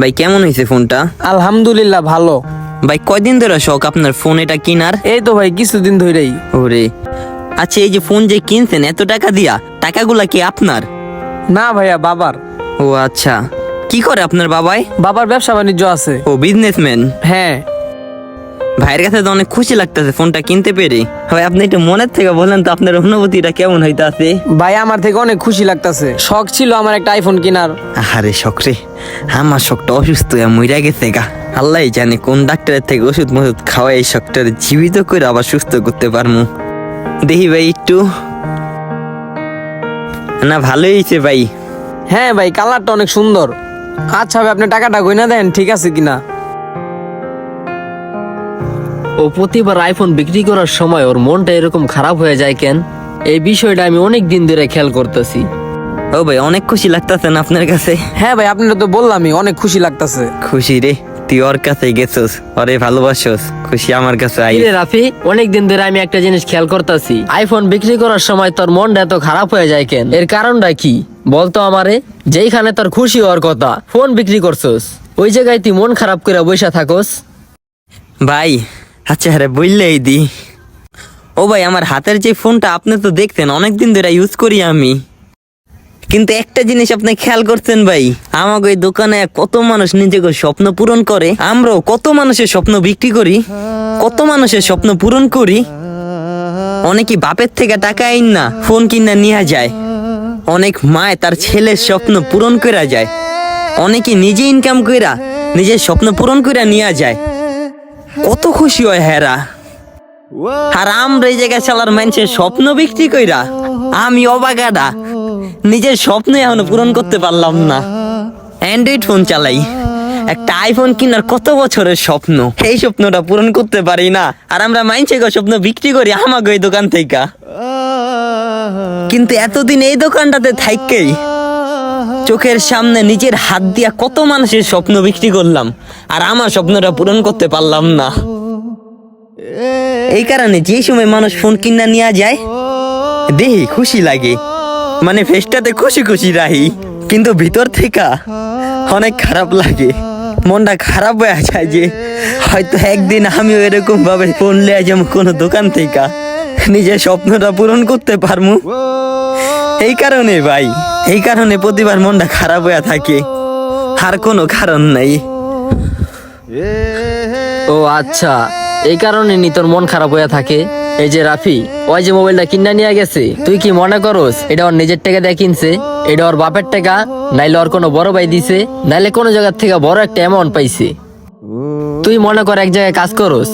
ভাই কেমন হয়েছে ফোনটা? আলহামদুলিল্লাহ ভালো। ভাই কয়দিন ধরে শখ আপনার ফোন এটা কিনার? এই তো ভাই কিছুদিন ধরেই। ওরে। আচ্ছা এই যে ফোন যে কিনছেন এত টাকা দিয়া টাকাগুলা কি আপনার? না ভাইয়া বাবার। ও আচ্ছা। কি করে আপনার বাবাই? বাবার ব্যবসা বাণিজ্য আছে। ও বিজনেসম্যান হ্যাঁ। ভাইয়ের কাছে তো অনেক খুশি লাগতেছে ফোনটা কিনতে পেরে। ভাই আপনি একটু মনের থেকে বলেন তো আপনার অনুভূতিটা কেমন হইতাছে? ভাই আমার থেকে অনেক খুশি লাগতাছে। শখ ছিল আমার একটা আইফোন কেনার। আরে শখ রে। আমার শখটা অসুস্থ মইরা গেছে গা। আল্লাহ জানে কোন ডাক্তারের থেকে ওষুধ মষুধ খাওয়া এই শখটার জীবিত করে আবার সুস্থ করতে পারমু। দেখি ভাই একটু। না ভালোই হয়েছে ভাই। হ্যাঁ ভাই কালারটা অনেক সুন্দর। আচ্ছা ভাই আপনি টাকাটা গইনা দেন ঠিক আছে কিনা? ও প্রতিবার আইফোন বিক্রি করার সময় ওর মনটা এরকম খারাপ হয়ে যায় কেন? এই বিষয়টা আমি অনেক দিন ধরে খেয়াল করতেছি। ও ভাই অনেক খুশি লাগতেছে না আপনার কাছে? হ্যাঁ ভাই আপনারা তো বললামই অনেক খুশি লাগতেছে। খুশি রে তুই ওর কাছে গেছস ওরে ভালোবাসস খুশি আমার কাছে আই রাফি অনেক দিন ধরে আমি একটা জিনিস খেয়াল করতেছি। আইফোন বিক্রি করার সময় তোর মনটা এত খারাপ হয়ে যায় কেন? এর কারণটা কি? বলতো আমারে যেইখানে তোর খুশি হওয়ার কথা ফোন বিক্রি করছস ওই জায়গায় তুই মন খারাপ করে বসে থাকস। ভাই আচ্ছা হ্যাঁ বললেই দি। ও ভাই, আমার হাতের যে ফোনটা আপনি তো দেখতেন অনেক দিন ধরে ইউজ করি আমি। কিন্তু একটা জিনিস আপনি খেয়াল করছেন ভাই, আমাকে ওই দোকানে কত মানুষ নিজেকে স্বপ্ন পূরণ করে, আমরাও কত মানুষের স্বপ্ন বিক্রি করি, কত মানুষের স্বপ্ন পূরণ করি। অনেকে বাপের থেকে টাকা আইন না, ফোন কিনা নিয়ে যায়। অনেক মায় তার ছেলের স্বপ্ন পূরণ করা যায়। অনেকে নিজে ইনকাম কইরা নিজের স্বপ্ন পূরণ কইরা নিয়ে যায়। কত খুশি হয় হেরা। আর আমরা এই জায়গায় চালার মানুষের স্বপ্ন বিক্রি কইরা আমি অবাগাডা। নিজের স্বপ্ন এখনও পূরণ করতে পারলাম না। অ্যান্ড্রয়েড ফোন চালাই। একটা আইফোন কেনার কত বছরের স্বপ্ন? এই স্বপ্নটা পূরণ করতে পারি না। আর আমরা মাইনছে স্বপ্ন বিক্রি করি আমাকে ওই দোকান থেকে কিন্তু এতদিন এই দোকানটাতে থাইকেই চোখের সামনে নিজের হাত দিয়া কত মানুষের স্বপ্ন বিক্রি করলাম, আর আমার স্বপ্নটা পূরণ করতে পারলাম না। এই কারণে যে সময় মানুষ ফোন কিনা নিয়ে যায়, দেহি খুশি লাগে। মানে ফেসটাতে খুশি খুশি রাহি, কিন্তু ভিতর থেকে অনেক খারাপ লাগে। মনটা খারাপ হয়ে যায় যে, হয়তো একদিন আমিও এরকম ভাবে ফোন লিয়ে যাব কোনো দোকান থেকে। নিজের স্বপ্নটা পূরণ করতে পারমু। এই কারণে ভাই, এই কারণে প্রতিবার মনটা খারাপ হয়ে থাকে। আর কোনো কারণ নাই। ও আচ্ছা এই কারণে নি তোর মন খারাপ হয়ে থাকে? এই যে রাফি, ওই যে মোবাইলটা কিনা নিয়ে গেছে, তুই কি মনে করস, এটা ওর নিজের টাকা দিয়ে কিনছে? এটা ওর বাপের টাকা, নাইলে ওর কোনো বড় ভাই দিছে, নাইলে কোনো জায়গার থেকে বড় একটা অ্যামাউন্ট পাইছে। তুই মনে কর এক জায়গায় কাজ করস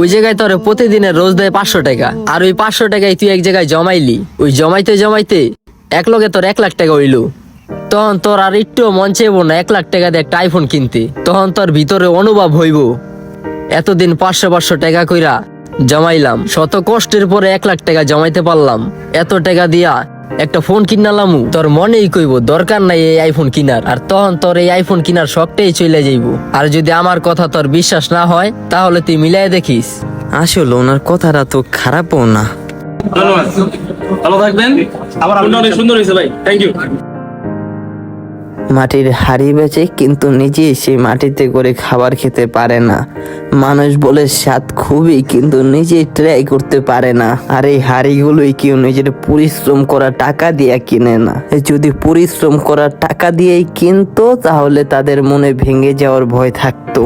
ওই জায়গায় তোর প্রতিদিনের রোজ দেয় পাঁচশো টাকা। আর ওই পাঁচশো টাকায় তুই এক জায়গায় জমাইলি। ওই জমাইতে জমাইতে এক লগে তোর এক লাখ টাকা হইল। তখন তোর আর একটু মন চাইব না এক লাখ টাকা দিয়ে একটা আইফোন কিনতে। তখন তোর ভিতরে অনুভব হইব। এতদিন পাঁচশো পাঁচশো টাকা কইরা জমাইলাম। শত কষ্টের পরে এক লাখ টাকা জমাইতে পারলাম। এত টাকা দিয়া একটা ফোন কিনালামু তোর মনেই কইব দরকার নাই এই আইফোন কিনার। আর তখন তোর এই আইফোন কিনার শখটাই চলে যাইব। আর যদি আমার কথা তোর বিশ্বাস না হয় তাহলে তুই মিলাই দেখিস। আসলে ওনার কথাটা তো খারাপও না। ধন্যবাদ। ভালো থাকবেন। আবার অনেক সুন্দর হয়েছে ভাই। থ্যাংক ইউ মাটির হাড়ি বেঁচে কিন্তু নিজেই সেই মাটিতে করে খাবার খেতে পারে না। মানুষ বলে, স্বাদ খুবই, কিন্তু নিজেই ট্রাই করতে পারে না। আর এই হাড়িগুলোই কেউ নিজের পরিশ্রম করা টাকা দিয়ে কিনে না। যদি পরিশ্রম করা টাকা দিয়েই কিনতো, তাহলে তাদের মনে ভেঙে যাওয়ার ভয় থাকতো।